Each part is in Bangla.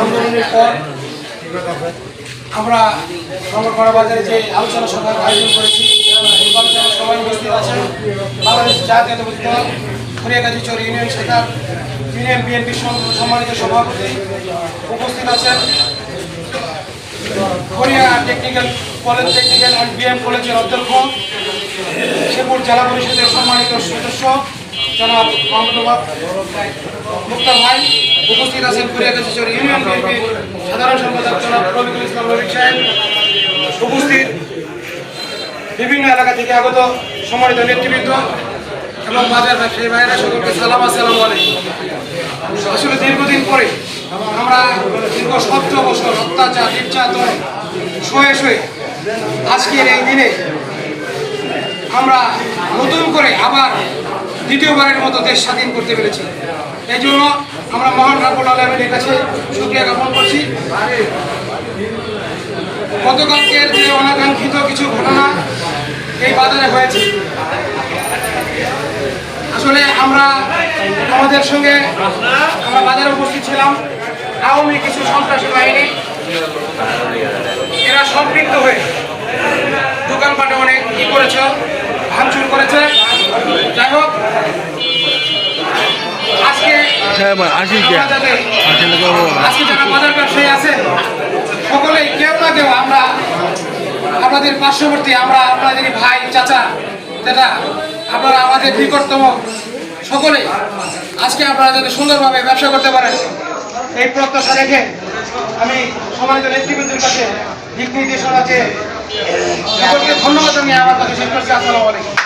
আন্দোলনের পর আমরা সংরক্ষণ বাজারে যে আলোচনা সভার আয়োজন করেছি সবাই উপস্থিত আছেন। বাংলাদেশ চর ইউনিয়ন শাখার ইউনিয়ন বিএনপি সম্মানিত সভাপতি উপস্থিত আছেন। Korea technical college, technical BM কলেজের অধ্যক্ষ, শেরপুর জেলা পরিষদের সম্মানিত সদস্য উপস্থিত সাধারণ বিভিন্ন এলাকা থেকে আগত সম্মানিত নেতৃবৃন্দ এবং বাজার ব্যবসায়ী ভাইয়েরা সকলকে সালাম, আসসালামু আলাইকুম। আসলে দীর্ঘদিন পরে আমরা দীর্ঘ সতেরো বছর অত্যাচার, নির্যাতন, শোয়ে শোয়ে আজকের এই দিনে আমরা নতুন করে আবার দ্বিতীয়বারের মতো দেশ স্বাধীন করতে পেরেছি। এই জন্য আমরা মহান রাবুল আলমের কাছে সুক্রিয়া জ্ঞাপন করছি। গতকালকের যে অনাকাঙ্ক্ষিত কিছু ঘটনা এই বাজারে হয়েছে। আসলে আমরা আমাদের সঙ্গে আমরা বাজারে উপস্থিত ছিলাম। আওয়ামী কিছু সন্ত্রাসী বাহিনী। এরা সম্পৃক্ত হয়ে দোকানপাটে অনেক ই করেছে, ভাঙচুর করেছে। যাই হোক আজকে আসিস আমরা যাতে আজকে যারা বাজার ব্যবসায়ী আছেন সকলেই কেউ না কেউ আমরা আপনাদের পার্শ্ববর্তী আমরা আপনাদের ভাই চাচা যেটা আপনারা আমাদের নিকটতম সকলেই আজকে আপনারা যাতে সুন্দরভাবে ব্যবসা করতে পারেন এই প্রত্যাশা রেখে আমি সম্মানিত নেতৃবৃন্দের কাছে দিক নির্দেশনা চেয়ে সকলকে ধন্যবাদ জানিয়ে আমার কাছে শেষ করছি। আসসালামু আলাইকুম।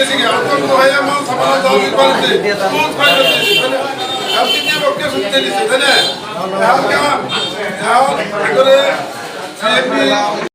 చేసి అర్థంకు వ్యాయామం సమాధానం ఇవ్వాలి आपकी पक्के सुनते नहीं सुनते ना आपका आप अगर